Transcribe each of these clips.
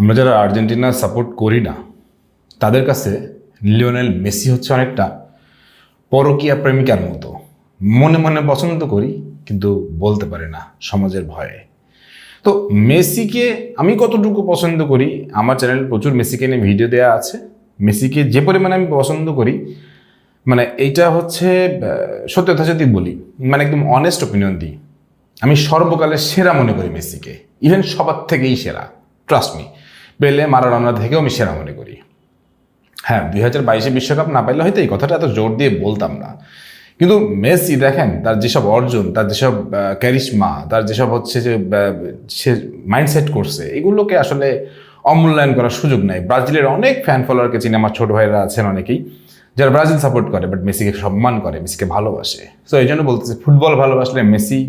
আমরা যারা Argentina support করি না, তাদের কাছে লিওনেল মেসি হচ্ছে অনেকটা পরকীয়া প্রেমিকার মতো। মনে মনে পছন্দ করি, কিন্তু বলতে পারি না সমাজের ভয়ে। তো মেসিকে আমি কতটুকু পছন্দ করি, আমার চ্যানেলে প্রচুর মেসিকে নিয়ে ভিডিও দেওয়া আছে। মেসিকে যে পরিমাণে আমি পছন্দ করি মানে এইটা হচ্ছে সত্য যদি বলি মানে একদম অনেস্ট ওপিনিয়ন দিই। আমি সর্বকালের সেরা মনে করি মেসিকে। ইভেন সবার থেকেই সেরা ট্রাস্ট মি পেলে মারাডোনা থেকেও আমি সেরা মনে করি। হ্যাঁ দুই হাজার বাইশে বিশ্বকাপ না পাইলে হয়তো এই কথাটা এত জোর দিয়ে বলতাম না। কিন্তু মেসি দেখেন, তার যেসব অর্জন, তার যেসব ক্যারিশমা তার যেসব হচ্ছে যে সে মাইন্ডসেট করছে, এগুলোকে আসলে অমূল্যায়ন করার সুযোগ নাই। ব্রাজিলের অনেক ফ্যান ফলোয়ারকে চিনি, আমার ছোট ভাইরা আছেন অনেকেই, যারা ব্রাজিল সাপোর্ট করে বাট মেসিকে সম্মান করে, মেসিকে ভালোবাসে। সো এই জন্য বলতেছে ফুটবল ভালোবাসলে মেসি,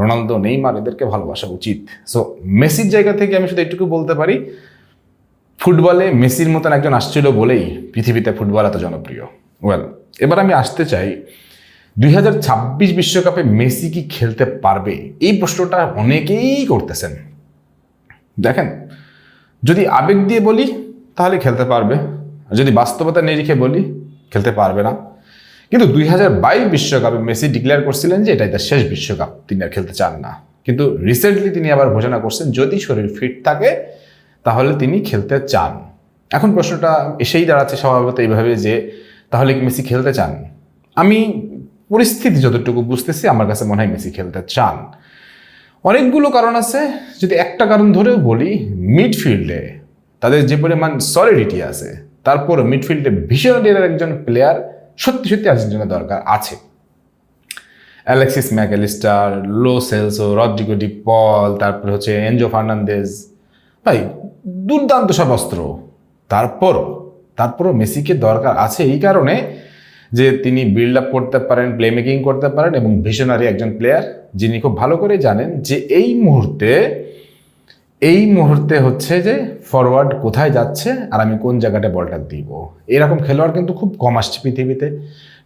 রোনালদো, নেইমার, এদেরকে ভালোবাসা উচিত। সো মেসির জায়গা থেকে আমি শুধু এটুকু বলতে পারি ফুটবলে মেসির মতন একজন আসছিল বলেই পৃথিবীতে ফুটবল এত জনপ্রিয়। ওয়েল এবার আমি আসতে চাই, দুই হাজার ছাব্বিশ বিশ্বকাপে মেসি কি খেলতে পারবে? এই প্রশ্নটা অনেকেই করতেছেন। দেখেন, যদি আবেগ দিয়ে বলি, তাহলে খেলতে পারবে। আর যদি বাস্তবতা নিরিখে বলি, খেলতে পারবে না। কিন্তু দুই হাজার বাইশ বিশ্বকাপে মেসি ডিক্লেয়ার করছিলেন যে এটাই তার শেষ বিশ্বকাপ, তিনি আর খেলতে চান না। কিন্তু রিসেন্টলি তিনি আবার ঘোষণা করছেন, যদি শরীর ফিট থাকে তাহলে তিনি খেলতে চান। এখন প্রশ্নটা এসেই দাঁড়াচ্ছে স্বভাবত এইভাবে যে, তাহলে কি মেসি খেলতে চান? আমি পরিস্থিতি যতটুকু বুঝতেছি, আমার কাছে মনে হয় মেসি খেলতে চান। অনেকগুলো কারণ আছে, যদি একটা কারণ ধরেও বলি, মিডফিল্ডে তাদের যে পরিমাণ সলিডিটি আছে, তারপর মিডফিল্ডে ভীষণ একজন প্লেয়ার সত্যি সত্যি আর্জেন্টিনা দরকার আছে। Alexis Mac Allister Lo Celso Rodrigo De Paul তারপরে হচ্ছে এনজো ফার্নান্দেজ ভাই, দুর্দান্ত সব অস্ত্র। তারপরও তারপরও মেসিকে দরকার আছে এই কারণে যে তিনি বিল্ড আপ করতে পারেন প্লে মেকিং করতে পারেন এবং ভিশনারি একজন প্লেয়ার যিনি খুব ভালো করে জানেন যে এই মুহূর্তে এই মুহূর্তে হচ্ছে যে ফরওয়ার্ড কোথায় যাচ্ছে আর আমি কোন জায়গাটা বলটা দিব। এরকম খেলোয়াড় কিন্তু খুব কম আসছে পৃথিবীতে।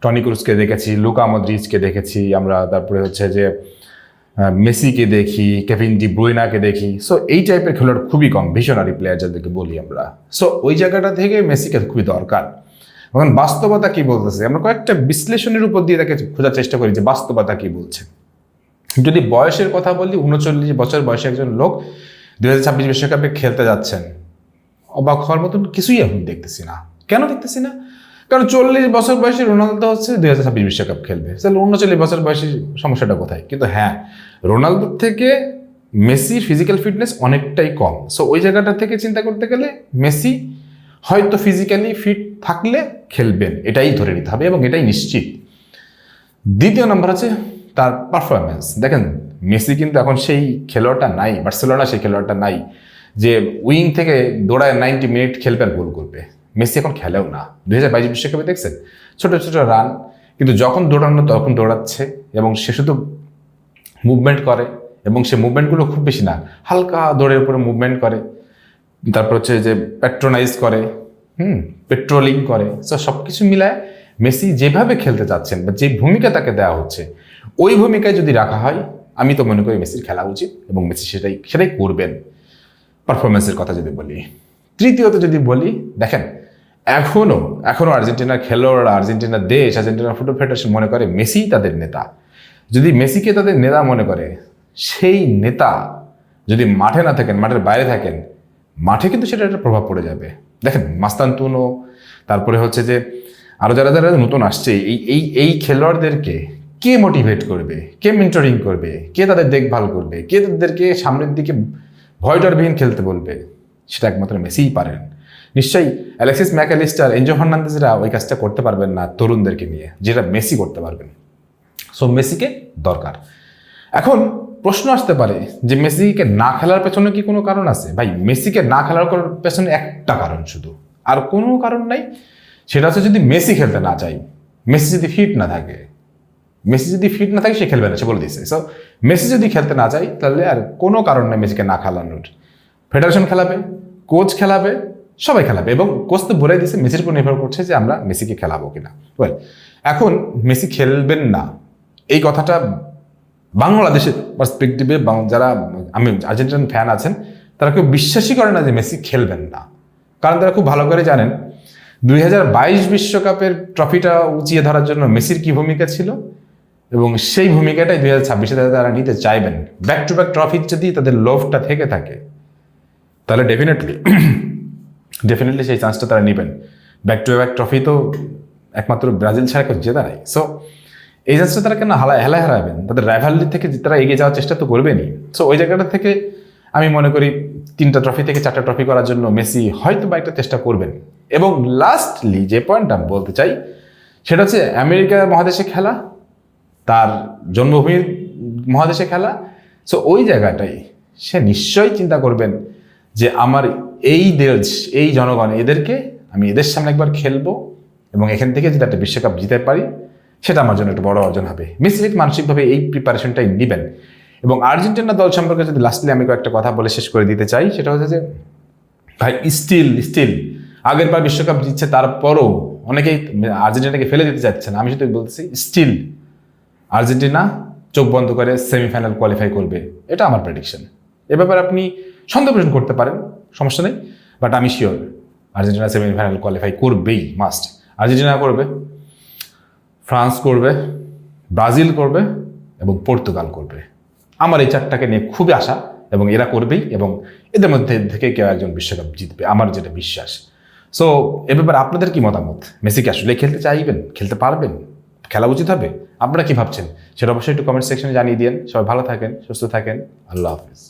টনি ক্রুজকে দেখেছি, লুকা মদ্রিজকে দেখেছি আমরা, তারপরে হচ্ছে যে মেসিকে দেখি, কেভিন ডি ব্রুইনাকে দেখি। সো এই টাইপের খেলোয়াড় খুবই কম ভিশনারি প্লেয়ার যাদেরকে বলি আমরা। সো ওই জায়গাটা থেকে মেসিকে খুবই দরকার। এখন বাস্তবতা কি বলতেছে? আমরা কয়েকটা বিশ্লেষণের উপর দিয়ে তাকে খোঁজার চেষ্টা করি যে বাস্তবতা কি বলছে। যদি বয়সের কথা বলি, উনচল্লিশ বছর বয়সে একজন লোক দু হাজার ছাব্বিশ বিশ্বকাপে খেলতে যাচ্ছেন, অবাক হওয়ার মতন কিছুই এখন দেখতেছি না। কেন দেখতেছি না? কারণ চল্লিশ বছর বয়সী রোনালদো হচ্ছে দুই হাজার ছাব্বিশ বিশ্বকাপ খেলবে। তাহলে উনচল্লিশ বছর বয়সী সমস্যাটা কোথায়? কিন্তু হ্যাঁ রোনালদোর থেকে মেসির ফিজিক্যাল ফিটনেস অনেকটাই কম। সো ওই জায়গাটা থেকে চিন্তা করতে গেলে মেসি হয়তো ফিজিক্যালি ফিট থাকলে খেলবেন, এটাই ধরে নিতে হবে এবং এটাই নিশ্চিত। দ্বিতীয় নম্বর হচ্ছে তার পারফরমেন্স দেখেন, মেসি কিন্তু এখন সেই খেলোয়াড়টা নাই, বার্সেলোনা সেই খেলোয়াড়টা নাই, যে উইং থেকে দৌড়ায় নাইনটি মিনিট খেলবে আর গোল করবে। মেসি এখন খেলেও না। দুই হাজার বাইশ বিশ্বকাপে দেখছেন? ছোট ছোট রান, কিন্তু যখন দৌড়ানো তখন দৌড়াচ্ছে এবং সে শুধু মুভমেন্ট করে এবং সে মুভমেন্টগুলো খুব বেশি না, হালকা দৌড়ের উপরে মুভমেন্ট করে। তারপর হচ্ছে যে প্যাট্রোনাইজ করে, হুম পেট্রোলিং করে। সো সব কিছু মিলায় মেসি যেভাবে খেলতে চাচ্ছেন বা যে ভূমিকা তাকে দেওয়া হচ্ছে, ওই ভূমিকায় যদি রাখা হয়, আমি তো মনে করি মেসির খেলা উচিত এবং মেসি সেটাই সেটাই করবেন। পারফরমেন্সের কথা যদি বলি। তৃতীয়ত যদি বলি, দেখেন এখনও এখনও আর্জেন্টিনার খেলোয়াড় আর্জেন্টিনার দেশ আর্জেন্টিনার ফুটবল ফেডারেশন মনে করে মেসি তাদের নেতা। যদি মেসিকে তাদের নেতা মনে করে, সেই নেতা যদি মাঠে না থাকেন, মাঠের বাইরে থাকেন, মাঠে কিন্তু সেটা একটা প্রভাব পড়ে যাবে। দেখেন, মাস্তান্তুনো, তারপরে হচ্ছে যে আরও যারা যারা নতুন আসছে, এই এই এই খেলোয়াড়দেরকে কে মোটিভেট করবে? কে মেন্টরিং করবে? কে তাদের দেখভাল করবে? কে তাদেরকে সামনের দিকে ভয়ডরবিহীন খেলতে বলবে? সেটা একমাত্র মেসিই পারেন। নিশ্চয়ই অ্যালেক্সিস ম্যাকালিস্টার এনজো ফার্নান্দেজরা ওই কাজটা করতে পারবেন না তরুণদেরকে নিয়ে, যেটা মেসি করতে পারবেন। সো মেসিকে দরকার। এখন প্রশ্ন আসতে পারে যে মেসিকে না খেলার পেছনে কি কোনো কারণ আছে? ভাই, মেসিকে না খেলার পেছনে একটা কারণ শুধু। আর কোনো কারণ নাই। সেটা হচ্ছে যদি মেসি খেলতে না চাই মেসি যদি ফিট না থাকে, মেসি যদি ফিট না থাকে সে খেলবে না, সে বলে দিয়েছে। সো মেসি যদি খেলতে না চাই তাহলে আর কোনো কারণ নেই মেসিকে না খেলানোর। ফেডারেশন খেলাবে কোচ খেলাবে সবাই খেলাবে এবং কোচ তো বলে দিয়েছে, মেসির উপর নির্ভর করছে যে আমরা মেসিকে খেলাবো কিনা। ওয়েল এখন মেসি খেলবেন না, এই কথাটা বাংলাদেশের পার্সপেক্টিভে যারা, আমি আর্জেন্টিনান ফ্যান আছেন, তারা কেউ বিশ্বাসই করে না যে মেসি খেলবেন না। কারণ তারা খুব ভালো করে জানেন, দুই হাজার বাইশ বিশ্বকাপের ট্রফিটা উঁচিয়ে ধরার জন্য মেসির কি ভূমিকা ছিল? এবং সেই ভূমিকাটাই দুই হাজার ছাব্বিশে তারা নিতে চাইবেন। ব্যাক টু ব্যাক ট্রফির যদি তাদের লোভটা থেকে থাকে, তাহলে ডেফিনেটলি ডেফিনেটলি সেই চান্সটা তারা নেবেন। ব্যাক টু ব্যাক ট্রফি তো একমাত্র ব্রাজিল ছাড়া কেউ জেতা সো এই চান্সটা তারা কেন হালা হেলায় হারাবেন? তাদের রাইভালি থেকে তারা এগিয়ে যাওয়ার চেষ্টা তো করবেনই। সো ওই জায়গাটা থেকে আমি মনে করি তিনটা ট্রফি থেকে চারটা ট্রফি করার জন্য মেসি হয়তো বা একটা চেষ্টা করবেন। এবং লাস্টলি যে পয়েন্টটা আমি বলতে চাই, সেটা হচ্ছে আমেরিকা মহাদেশে খেলা, তার জন্মভূমির মহাদেশে খেলা। সো ওই জায়গাটাই সে নিশ্চয়ই চিন্তা করবেন যে আমার এই দেশ, এই জনগণ এদেরকে আমি এদের সামনে একবার খেলব এবং এখান থেকে যদি একটা বিশ্বকাপ জিতে পারি, সেটা আমার জন্য একটা বড় অর্জন হবে। মেসি ঠিক মানসিকভাবে এই প্রিপারেশনটাই নেবেন। এবং আর্জেন্টিনা দল সম্পর্কে যদি লাস্টলি আমি কয়েকটা কথা বলে শেষ করে দিতে চাই, সেটা হচ্ছে যে, ভাই স্টিল স্টিল আগের বার বিশ্বকাপ জিতছে, তারপরও অনেকেই আর্জেন্টিনাকে ফেলে দিতে চাচ্ছে না আমি শুধু বলতেছি স্টিল আর্জেন্টিনা চোখ বন্ধ করে সেমিফাইনাল কোয়ালিফাই করবে। এটা আমার প্রেডিকশন এ ব্যাপারে আপনি সন্দেহ পোষণ করতে পারেন, সমস্যা নেই বাট আমি শিওর আর্জেন্টিনা সেমিফাইনাল কোয়ালিফাই করবেই মাস্ট আর্জেন্টিনা করবে, ফ্রান্স করবে, ব্রাজিল করবে এবং পর্তুগাল করবে। আমার এই চারটাকে নিয়ে খুবই আশা এবং এরা করবেই এবং এদের মধ্যে থেকে কেউ একজন বিশ্বকাপ জিতবে, আমার যেটা বিশ্বাস। সো এ ব্যাপারে আপনাদের কি মতামত? মেসি কি আসলে খেলতে চাইবেন? খেলতে পারবেন? খেলা উচিত হবে? আপনারা কি ভাবছেন? সেটা অবশ্যই একটু কমেন্ট সেকশনে জানিয়ে দিন সবাই ভালো থাকেন, সুস্থ থাকেন। আল্লাহ হাফিজ।